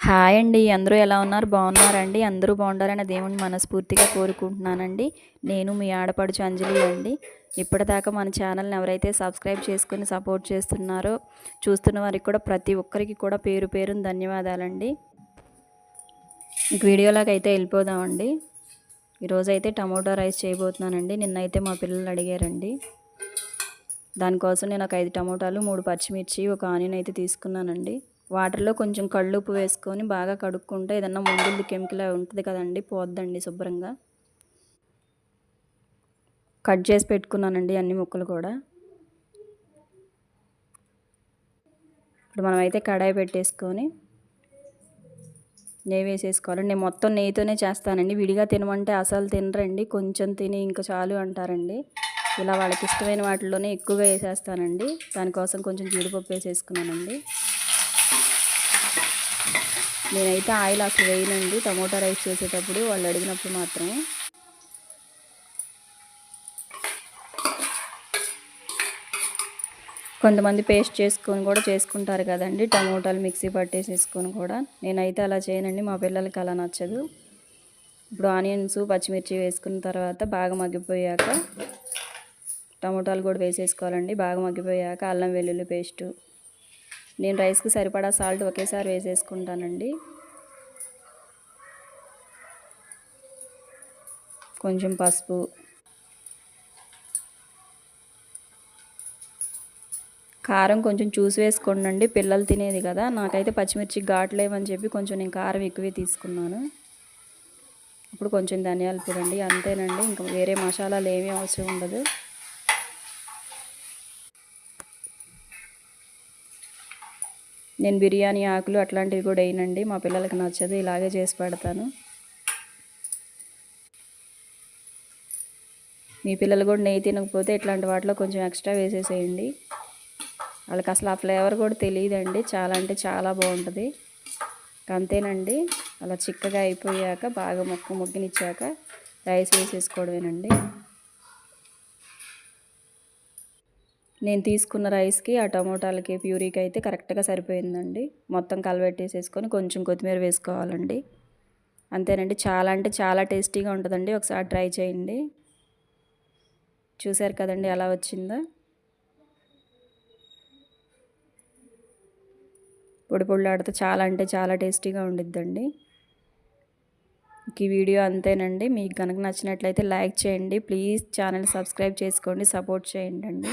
Hi అండి. అందరూ ఎలా ఉన్నారు? బాగున్నారండి. అందరూ బాగుండాలని దేవుణ్ణి మనస్ఫూర్తిగా కోరుకుంటున్నానండి. నేను మీ ఆడపడుచు అంజలి అండి. ఇప్పటిదాకా మన ఛానల్ని ఎవరైతే సబ్స్క్రైబ్ చేసుకుని సపోర్ట్ చేస్తున్నారో చూస్తున్న వారికి కూడా ప్రతి ఒక్కరికి కూడా పేరు పేరుని ధన్యవాదాలండి. ఇంక వీడియోలాగా అయితే వెళ్ళిపోదామండి. ఈరోజు అయితే టమోటా రైస్ చేయబోతున్నానండి. నిన్నైతే మా పిల్లలు అడిగారండి. దానికోసం నేను ఒక ఐదు టమోటాలు మూడు పచ్చిమిర్చి ఒక ఆనియన్ అయితే తీసుకున్నానండి. వాటర్లో కొంచెం కళ్ళుప్పు వేసుకొని బాగా కడుక్కుంటే ఏదన్నా ముందు కెమికల్ ఉంటుంది కదండి పోద్దండి శుభ్రంగా. కట్ చేసి పెట్టుకున్నానండి అన్ని ముక్కలు కూడా. ఇప్పుడు మనమైతే కడాయి పెట్టేసుకొని నెయ్యి వేసేసుకోవాలి. నేను మొత్తం నెయ్యితోనే చేస్తానండి. విడిగా తినమంటే అసలు తినరండి. కొంచెం తిని ఇంకా చాలు అంటారండి. ఇలా వాళ్ళకి ఇష్టమైన వాటిలోనే ఎక్కువగా వేసేస్తానండి. దానికోసం కొంచెం జీడిపప్పు వేసేసుకున్నానండి. నేనైతే ఆయిల్ అసలు వేయనండి. టమోటా రైస్ చేసేటప్పుడు వాళ్ళు అడిగినప్పుడు మాత్రమే. కొంతమంది పేస్ట్ చేసుకొని కూడా చేసుకుంటారు కదండి. టమోటాలు మిక్సీ పట్టేసేసుకొని కూడా. నేనైతే అలా చేయనండి. మా పిల్లలకి అలా నచ్చదు. ఇప్పుడు ఆనియన్స్ పచ్చిమిర్చి వేసుకున్న తర్వాత బాగా మగ్గిపోయాక టమోటాలు కూడా వేసేసుకోవాలండి. బాగా మగ్గిపోయాక అల్లం వెల్లుల్లి పేస్టు నేను రైస్కి సరిపడా సాల్ట్ ఒకేసారి వేసేసుకుంటానండి. కొంచెం పసుపు. కారం కొంచెం చూసి వేసుకోండి పిల్లలు తినేది కదా. నాకైతే పచ్చిమిర్చి ఘాట్లేవని చెప్పి కొంచెం నేను కారం ఎక్కువే తీసుకున్నాను. ఇప్పుడు కొంచెం ధనియాల పొడి అండి అంతేనండి. ఇంకా వేరే మసాలాలు ఏమీ అవసరం ఉండదు. నేను బిర్యానీ ఆకులు అట్లాంటివి కూడా వేయనండి. మా పిల్లలకి నచ్చదు ఇలాగే చేసి పెడతాను. మీ పిల్లలు కూడా నెయ్యి తినకపోతే ఇట్లాంటి వాటిలో కొంచెం ఎక్స్ట్రా వేసేసేయండి. వాళ్ళకి అసలు ఆ ఫ్లేవర్ కూడా తెలియదండి. చాలా అంటే చాలా బాగుంటుంది. అంతేనండి. అలా చిక్కగా అయిపోయాక బాగా మొక్క మొగ్గనిచ్చాక రైస్ వేసేసుకోవడమేనండి. నేను తీసుకున్న రైస్కి ఆ టమోటాలకి ప్యూరీకి అయితే కరెక్ట్గా సరిపోయిందండి. మొత్తం కలబెట్టేసేసుకొని కొంచెం కొత్తిమీర వేసుకోవాలండి. అంతేనండి. చాలా అంటే చాలా టేస్టీగా ఉంటుందండి. ఒకసారి ట్రై చేయండి. చూశారు కదండి ఎలా వచ్చిందో? పొడి పొడిలాడితే చాలా అంటే చాలా టేస్టీగా ఉండిద్దండి. ఈ వీడియో అంతేనండి. మీకు కనుక నచ్చినట్లయితే లైక్ చేయండి. ప్లీజ్ ఛానల్ సబ్స్క్రైబ్ చేసుకోండి. సపోర్ట్ చేయండి